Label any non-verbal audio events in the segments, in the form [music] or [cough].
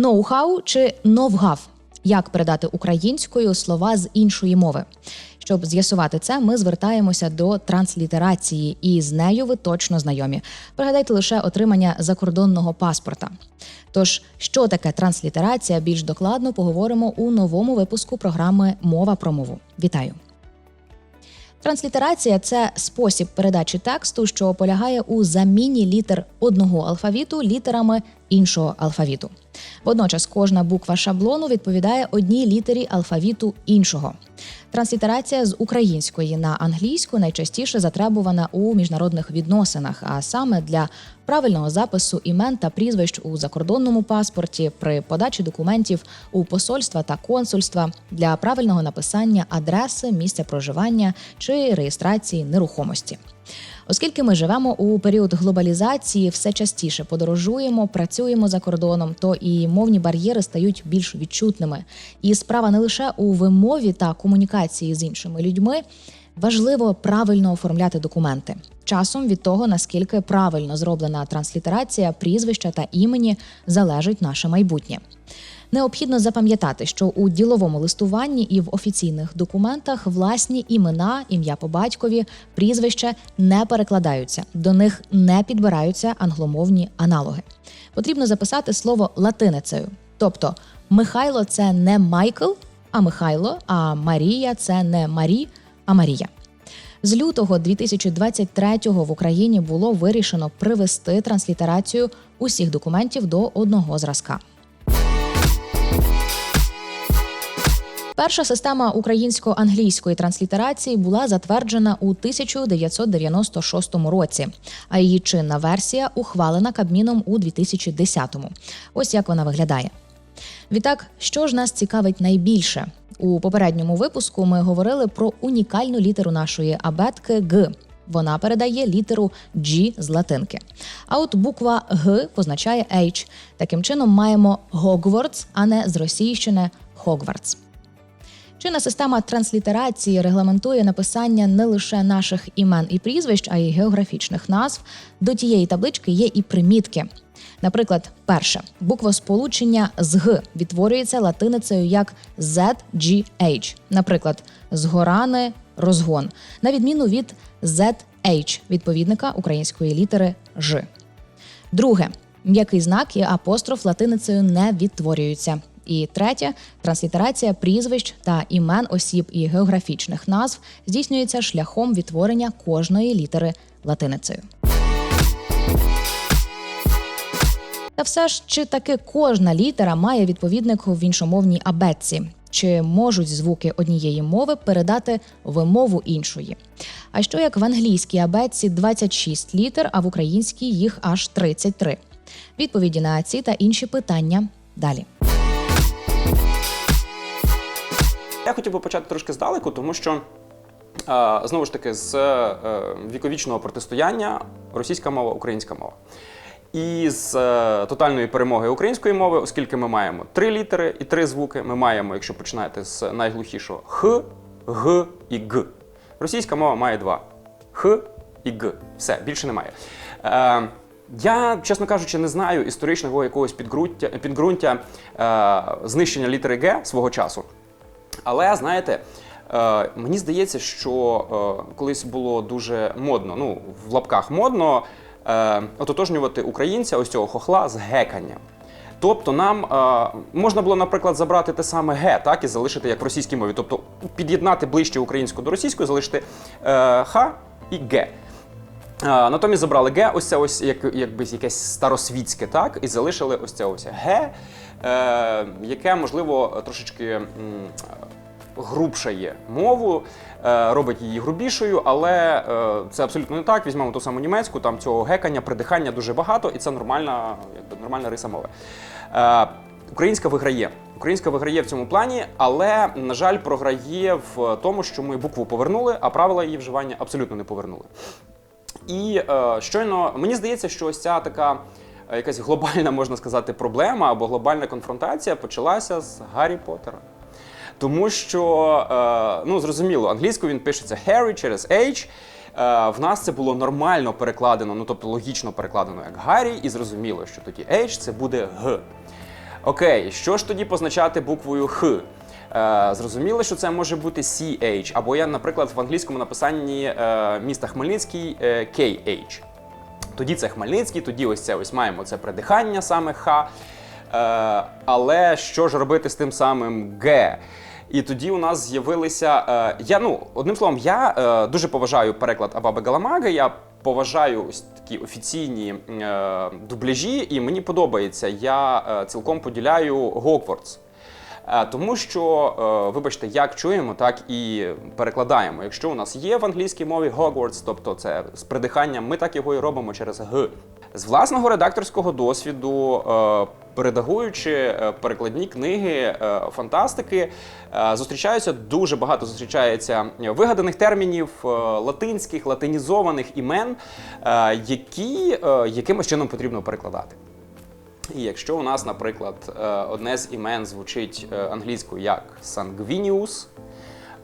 Ноу-хау чи новгав? Як передати українською слова з іншої мови? Щоб з'ясувати це, ми звертаємося до транслітерації, і з нею ви точно знайомі. Пригадайте лише отримання закордонного паспорта. Тож, що таке транслітерація, більш докладно поговоримо у новому випуску програми Мова про мову. Вітаю! Транслітерація це спосіб передачі тексту, що полягає у заміні літер одного алфавіту літерами іншого алфавіту. Водночас кожна буква шаблону відповідає одній літері алфавіту іншого. Транслітерація з української на англійську найчастіше затребувана у міжнародних відносинах, а саме для правильного запису імен та прізвищ у закордонному паспорті, при подачі документів у посольства та консульства, для правильного написання адреси, місця проживання чи реєстрації нерухомості. Оскільки ми живемо у період глобалізації, все частіше подорожуємо, працюємо за кордоном, то і мовні бар'єри стають більш відчутними. І справа не лише у вимові та комунікації з іншими людьми. Важливо правильно оформляти документи. Часом від того, наскільки правильно зроблена транслітерація прізвища та імені, залежить наше майбутнє. Необхідно запам'ятати, що у діловому листуванні і в офіційних документах власні імена, ім'я по батькові, прізвище не перекладаються, до них не підбираються англомовні аналоги. Потрібно записати слово латиницею, тобто Михайло це не Майкл, а Михайло, а Марія це не Марі, а Марія. З лютого 2023-го в Україні було вирішено привести транслітерацію усіх документів до одного зразка. Перша система українсько-англійської транслітерації була затверджена у 1996 році, а її чинна версія ухвалена Кабміном у 2010-му. Ось як вона виглядає. Відтак, що ж нас цікавить найбільше? У попередньому випуску ми говорили про унікальну літеру нашої абетки Г. Вона передає літеру G з латинки. А от буква Г позначає H. Таким чином маємо Гогвардс, а не зросійщене Хогвартс. Чинна система транслітерації регламентує написання не лише наших імен і прізвищ, а й географічних назв. До тієї таблички є і примітки. Наприклад, перше буквосполучення з Г відтворюється латиницею як ZGH, наприклад, згорани розгон, на відміну від ZH, відповідника української літери Ж. Друге м'який знак і апостроф латиницею не відтворюються. І третє транслітерація прізвищ та імен осіб і географічних назв здійснюється шляхом відтворення кожної літери латиницею. Та все ж чи таки кожна літера має відповідник в іншомовній абетці? Чи можуть звуки однієї мови передати вимову іншої? А що як в англійській абетці 26 літер, а в українській їх аж 33? Відповіді на ці та інші питання далі. Я хотів би почати трошки здалеку, тому що е, знову ж таки з е, віковічного протистояння російська мова, українська мова. І з е, тотальної перемоги української мови, оскільки ми маємо три літери і три звуки, ми маємо, якщо починаєте з найглухішого Х, Г і Г. Російська мова має два Х і Г. Все, більше немає. Я, чесно кажучи, не знаю історичного якогось підґрунтя, підґрунтя е, знищення літери Г свого часу. Але знаєте, е, мені здається, що е, колись було дуже модно, ну в лапках модно е, ототожнювати українця ось цього хохла з геканням. Тобто нам е, можна було, наприклад, забрати те саме ге, так і залишити як в російській мові, тобто під'єднати ближче українську до російської, залишити е, ха і ге. Натомість забрали ге, ось це ось як, якби якесь старосвітське, так, і залишили ось це ось ге, е, яке можливо трошечки. М, грубшає мову, е, робить її грубішою, але е, це абсолютно не так. Візьмемо ту саму німецьку, там цього гекання, придихання дуже багато, і це нормальна, якби нормальна риса мови. Е, Українська виграє. Українська виграє в цьому плані, але, на жаль, програє в тому, що ми букву повернули, а правила її вживання абсолютно не повернули. І е, щойно мені здається, що ось ця така е, якась глобальна, можна сказати, проблема або глобальна конфронтація почалася з Гаррі Поттера. Тому що, е, ну зрозуміло, англійською він пишеться Harry через H. Е, в нас це було нормально перекладено, ну тобто логічно перекладено як Гаррі, і зрозуміло, що тоді H це буде Г. Окей, що ж тоді позначати буквою Х? Е, зрозуміло, що це може бути CH, або я, наприклад, в англійському написанні е, міста Хмельницький е, KH. Тоді це Хмельницький, тоді ось це ось маємо це придихання саме Х. Але що ж робити з тим самим Г? І тоді у нас з'явилися. Я, ну, одним словом, я дуже поважаю переклад Абаби Галамаги. Я поважаю ось такі офіційні дубляжі, і мені подобається. Я цілком поділяю Гоквордс. Е, Тому що, е, вибачте, як чуємо, так і перекладаємо. Якщо у нас є в англійській мові Hogwarts, тобто це з придиханням, ми так його і робимо через Г. З власного редакторського досвіду, е, передагуючи перекладні книги фантастики, зустрічаються дуже багато зустрічається вигаданих термінів, латинських, латинізованих імен, які якимось чином потрібно перекладати. І якщо у нас, наприклад, е, одне з імен звучить е, англійською як Sanguinius,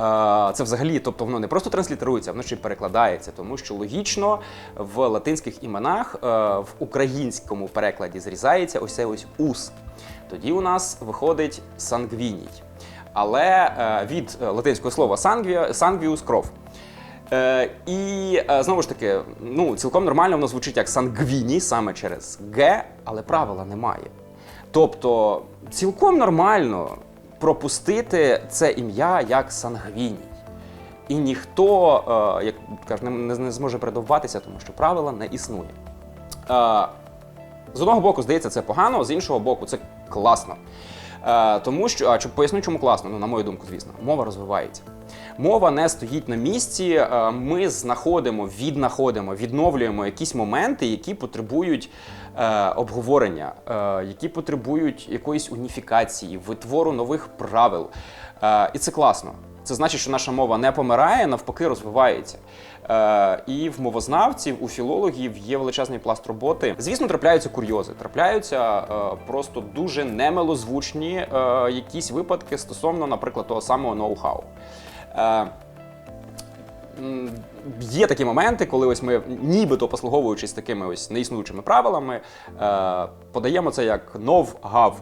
е, це взагалі, тобто воно не просто транслітерується, воно ще й перекладається, тому що логічно в латинських іменах в українському перекладі зрізається ось ось ус. Тоді у нас виходить сангвіній. Але від латинського слова «sanguius» – кров. Е, і е, знову ж таки, ну, цілком нормально воно звучить як сангвіні, саме через Г, але правила немає. Тобто, цілком нормально пропустити це ім'я як сангвіній. І ніхто, е, як кажуть, не зможе придовбатися, тому що правила не існує. Е, з одного боку, здається, це погано, з іншого боку, це класно. Е, тому що, а, поясню, чому класно, ну, на мою думку, звісно, мова розвивається. Мова не стоїть на місці. е, Ми знаходимо, віднаходимо, відновлюємо якісь моменти, які потребують е, обговорення, е, які потребують якоїсь уніфікації, витвору нових правил. Е, і це класно. Це значить, що наша мова не помирає, навпаки, розвивається. Е, і в мовознавців, у філологів є величезний пласт роботи. Звісно, трапляються курйози, трапляються е, просто дуже немилозвучні е, якісь випадки стосовно, наприклад, того самого ноу-хау. Е, Є такі моменти, коли ось ми, нібито послуговуючись такими ось неіснуючими правилами, е, подаємо це як нов-гав.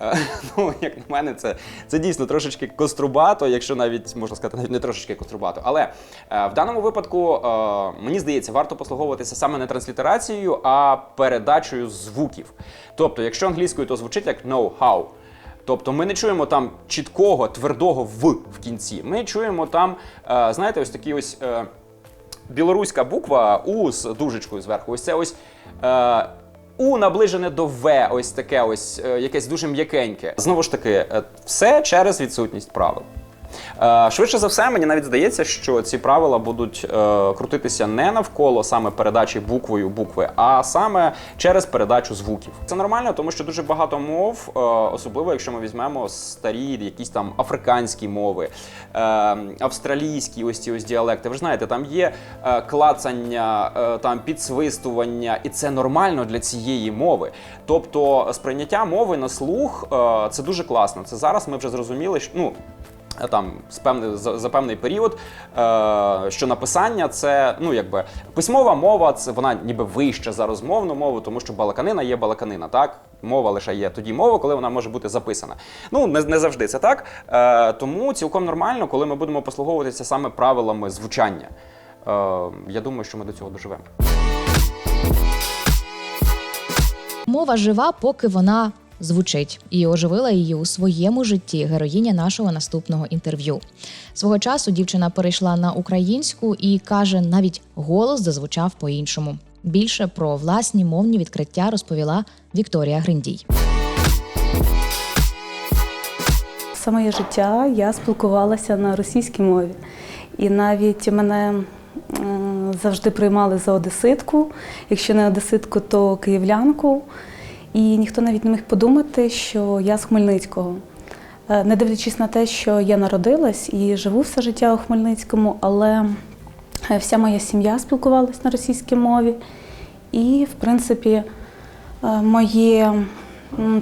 Е, [laughs] Ну, як на мене, це, це дійсно трошечки кострубато, якщо навіть можна сказати, навіть не трошечки кострубато. Але е, в даному випадку, е, мені здається, варто послуговуватися саме не транслітерацією, а передачею звуків. Тобто, якщо англійською, то звучить як know-how. Тобто ми не чуємо там чіткого, твердого в в кінці. Ми чуємо там, знаєте, ось такі ось. Білоруська буква У з дужечкою зверху. Ось це ось. У наближене до В, ось таке ось е, якесь дуже м'якеньке. Знову ж таки, е, все через відсутність правил. Е, Швидше за все, мені навіть здається, що ці правила будуть е, крутитися не навколо саме передачі буквою букви, а саме через передачу звуків. Це нормально, тому що дуже багато мов, е, особливо якщо ми візьмемо старі якісь там африканські мови, австралійські ось ці ось діалекти. Ви ж знаєте, там є клацання, там підсвистування, і це нормально для цієї мови. Тобто сприйняття мови на слух це дуже класно. Це зараз ми вже зрозуміли, що ну. Е, Там з певний, за, певний період, е, що написання це ну якби письмова мова, це вона ніби вища за розмовну мову, тому що балаканина є балаканина, так мова лише є тоді мова, коли вона може бути записана. Ну не, не завжди це так. Е, тому цілком нормально, коли ми будемо послуговуватися саме правилами звучання. Е, я думаю, що ми до цього доживемо. Мова жива, поки вона звучить, і оживила її у своєму житті героїня нашого наступного інтерв'ю. Свого часу дівчина перейшла на українську і каже, навіть голос зазвучав по-іншому. Більше про власні мовні відкриття розповіла Вікторія Гриндій. Все життя я спілкувалася на російській мові. І навіть мене завжди приймали за одеситку, якщо не одеситку, то київлянку. І ніхто навіть не міг подумати, що я з Хмельницького. Е, Не дивлячись на те, що я народилась і живу все життя у Хмельницькому, але е, вся моя сім'я спілкувалась на російській мові. І, в принципі, е, моє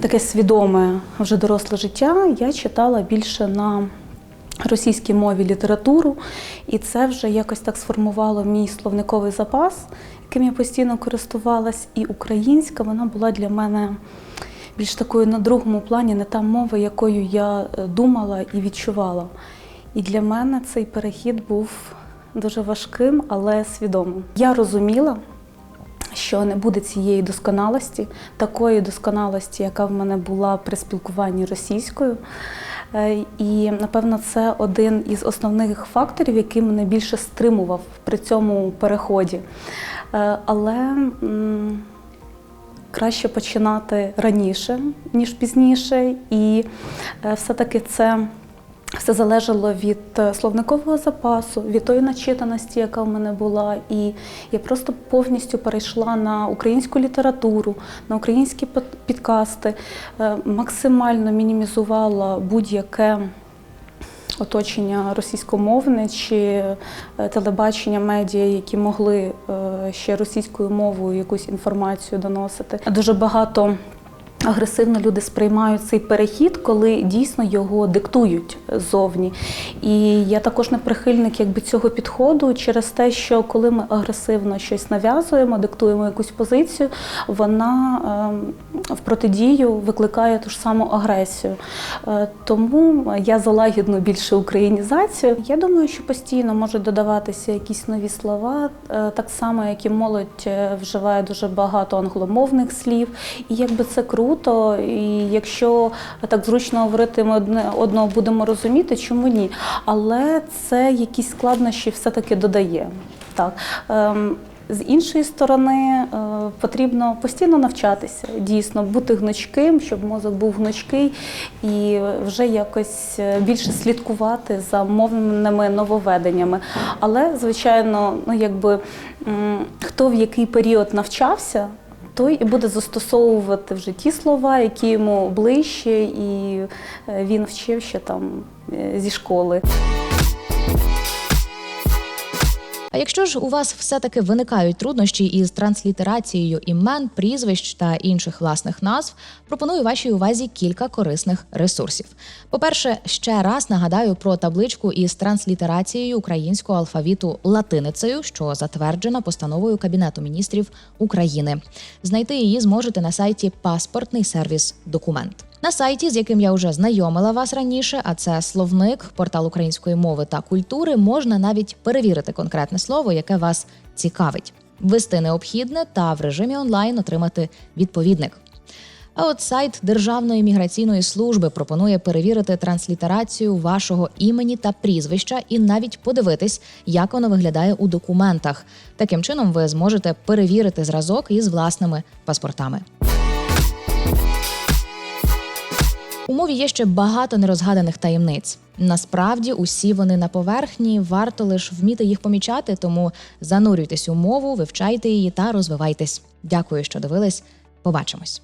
таке свідоме вже доросле життя я читала більше на російській мові літературу, і це вже якось так сформувало мій словниковий запас, яким я постійно користувалась. І українська вона була для мене більш такою на другому плані, не та мова, якою я е, думала і відчувала. І для мене цей перехід був дуже важким, але свідомим. Я розуміла, що не буде цієї досконалості, такої досконалості, яка в мене була при спілкуванні російською. Е, І напевно це один із основних факторів, який мене більше стримував при цьому переході. Е, Але краще починати раніше, ніж пізніше, і е, все-таки це. Все залежало від е, словникового запасу, від тої начитаності, яка в мене була. І я просто повністю перейшла на українську літературу, на українські під- підкасти, е, максимально мінімізувала будь-яке оточення російськомовне чи е, телебачення, медіа, які могли ще російською мовою якусь інформацію доносити. Дуже багато. Агресивно люди сприймають цей перехід, коли дійсно його диктують зовні. І я також не прихильник якби, цього підходу через те, що коли ми агресивно щось нав'язуємо, диктуємо якусь позицію, вона ем, в протидію викликає ту ж саму агресію. Е, Тому я за лагідну більше українізацію. Я думаю, що постійно можуть додаватися якісь нові слова, е, так само, як і молодь е, вживає дуже багато англомовних слів. І якби це круто, і якщо так зручно говорити, ми одне одного будемо розуміти, чому ні. Але це якісь складнощі все-таки додає. Так. Ем, з іншої сторони, е, потрібно постійно навчатися, дійсно бути гнучким, щоб мозок був гнучкий і вже якось е, більше слідкувати за мовними нововведеннями. Але, звичайно, ну якби хто в який період навчався. Той і буде застосовувати вже ті слова, які йому ближче, і е, він вчив ще там е, зі школи. А якщо ж у вас все-таки виникають труднощі із транслітерацією імен, прізвищ та інших власних назв, пропоную вашій увазі кілька корисних ресурсів. По-перше, ще раз нагадаю про табличку із транслітерацією українського алфавіту латиницею, що затверджена постановою Кабінету міністрів України. Знайти її зможете на сайті Паспортний сервіс Документ. На сайті, з яким я вже знайомила вас раніше, а це словник, портал української мови та культури, можна навіть перевірити конкретне слово, яке вас цікавить, ввести необхідне та в режимі онлайн отримати відповідник. А от сайт Державної міграційної служби пропонує перевірити транслітерацію вашого імені та прізвища і навіть подивитись, як воно виглядає у документах. Таким чином, ви зможете перевірити зразок із власними паспортами. У мові є ще багато нерозгаданих таємниць. Насправді усі вони на поверхні, варто лише вміти їх помічати, тому занурюйтесь у мову, вивчайте її та розвивайтесь. Дякую, що дивились. Побачимось.